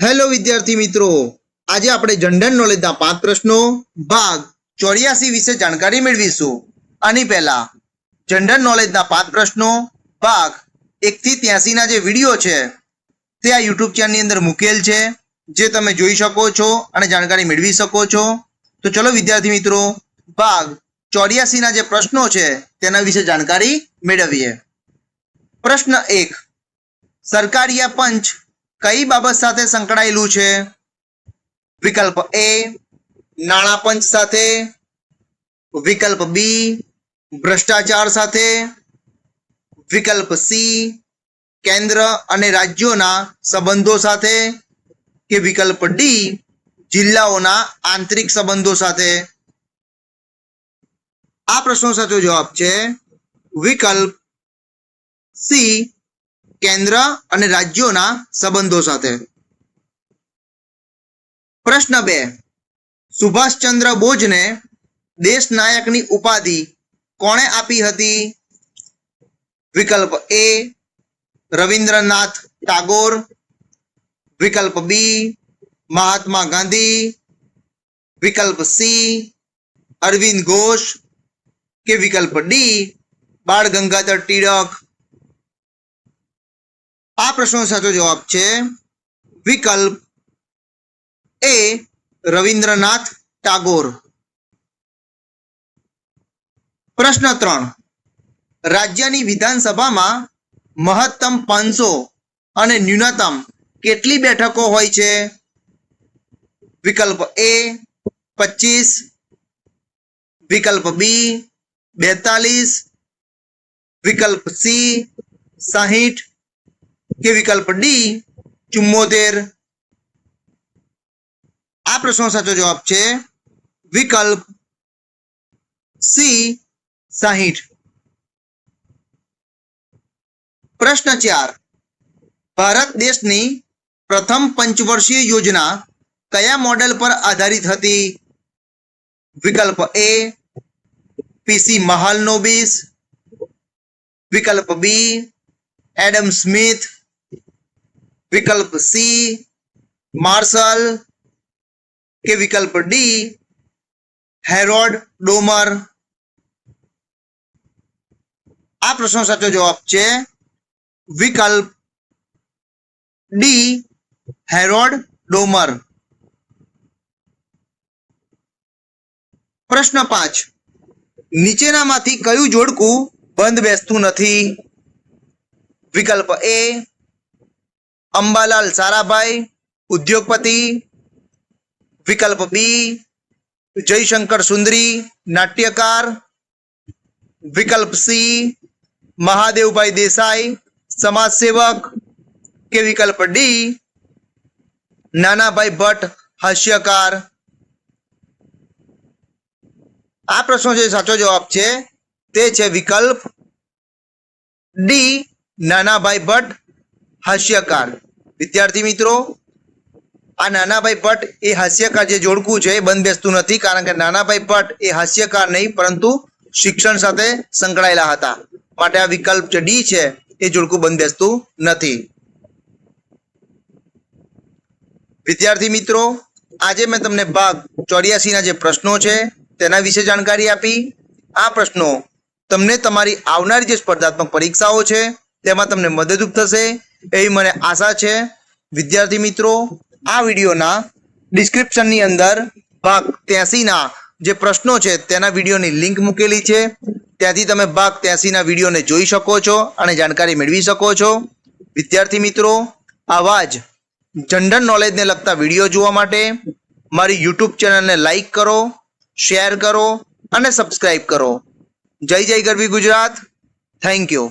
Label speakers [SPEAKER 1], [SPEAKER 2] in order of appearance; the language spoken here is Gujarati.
[SPEAKER 1] હેલો વિદ્યાર્થી મિત્રો, આજે આપણે જનરલ નોલેજના પાંચ પ્રશ્નો, ભાગ ચોર્યાસી વિશે જાણકારી મેળવીશું. આની પહેલા, જનરલ નોલેજના પાંચ પ્રશ્નો, ભાગ એકથી ત્યાસીના જે વીડિયો છે, તે આ યુટ્યુબ ચેનલની અંદર મૂકેલ છે, જે તમે જોઈ શકો છો અને જાણકારી મેળવી શકો છો. તો ચલો વિદ્યાર્થી મિત્રો, ભાગ ચોર્યાસીના જે પ્રશ્નો છે, તેના વિશે જાણકારી મેળવીએ. પ્રશ્ન એક, સરકારીયા પંચ કઈ બાબત સાથે સંકળાયેલું છે? વિકલ્પ એ નાણાં પંચ સાથે. વિકલ્પ બી ભ્રષ્ટાચાર સાથે. વિકલ્પ સી કેન્દ્ર અને રાજ્યોના સંબંધો સાથે. કે વિકલ્પ ડી જિલ્લાઓના આંતરિક સંબંધો સાથે. આ પ્રશ્નો સાચો જવાબ છે વિકલ્પ સી કેન્દ્ર અને રાજ્યોના સંબંધો સાથે. પ્રશ્ન બે. સુભાષચંદ્ર બોઝને દેશ નાયકની ઉપાધિ કોણે આપી હતી? વિકલ્પ એ, રવિન્દ્રનાથ ટાગોર. વિકલ્પ બી, મહાત્મા ગાંધી. વિકલ્પ સી, અરવિંદ ઘોષ. કે વિકલ્પ ડી બાળ ગંગાધર ટિળક આ પ્રશ્નનો સાચો જવાબ છે વિકલ્પ એ રવિન્દ્રનાથ ટાગોર. પ્રશ્ન ત્રણ. રાજ્યની વિધાનસભામાં મહત્તમ પાંચસો અને ન્યૂનતમ કેટલી બેઠકો હોય છે? વિકલ્પ એ પચીસ, વિકલ્પ બી બેતાલીસ, વિકલ્પ સી સાહીઠ કે વિકલ્પ ડી? ચુમ્મોતેર. આ પ્રશ્નો સાચો જવાબ છે વિકલ્પ સી, સાહીઠ. પ્રશ્ન ચાર. ભારત દેશની પ્રથમ પંચવર્ષીય યોજના કયા મોડેલ પર આધારિત હતી? વિકલ્પ એ પીસી મહાલનોબિસ વિકલ્પ બી, એડમ સ્મિથ. વિકલ્પ સી માર્શલ કે વિકલ્પ ડી હેરોડ ડોમર. આ પ્રશ્નો સાચો જવાબ છે વિકલ્પ ડી હેરોડ ડોમર. પ્રશ્ન પાંચ. નીચેનામાંથી કયું જોડકું બંધ બેસતું નથી? વિકલ્પ એ અંબાલાલ સારાભાઈ, ઉદ્યોગપતિ, વિકલ્પ બી, જયશંકર સુંદરી, નાટ્યકાર, વિકલ્પ સી, મહાદેવભાઈ દેસાઈ, સમાજસેવક, કે વિકલ્પ ડી, નાનાભાઈ ભટ્ટ, હાસ્યકાર. આ પ્રશ્નો જે સાચો જવાબ છે, તે છે વિકલ્પ ડી, નાનાભાઈ ભટ્ટ, હાસ્યકાર. વિદ્યાર્થી મિત્રો, આ નાનાભાઈ ભટ્ટ એ હાસ્યકાર જે જોડકું છે એ બંધ બેસતું નથી, કારણ કે નાનાભાઈ ભટ્ટ એ હાસ્યકાર નહીં, પરંતુ શિક્ષણ સાથે સંકળાયેલા હતા. માટે આ વિકલ્પ જે ડી છે, એ જોડકું બંધ બેસતું નથી. વિદ્યાર્થી મિત્રો, આજે મેં તમને ભાગ ચોર્યાસીના જે પ્રશ્નો છે, તેના વિશે જાણકારી આપી. આ પ્રશ્નો તમને તમારી આવનારી જે સ્પર્ધાત્મક પરીક્ષાઓ છે, તેમાં તમને મદદરૂપ થશે. એવી મને આશા છે. વિદ્યાર્થી મિત્રો, આ વિડીયોના ડિસ્ક્રિપ્શનની અંદર ભાગ ત્યાંસીના જે પ્રશ્નો છે તેના વિડીયોની લિંક મૂકેલી છે. ત્યાંથી તમે ભાગ ત્યાંસીના વિડીયોને જોઈ શકો છો અને જાણકારી મેળવી શકો છો. વિદ્યાર્થી મિત્રો, આવા જ જનરલ નોલેજને લગતા વીડિયો જોવા માટે મારી યુટ્યુબ ચેનલને લાઈક કરો, શેર કરો અને સબસ્ક્રાઈબ કરો. જય જય ગરવી ગુજરાત. Thank you.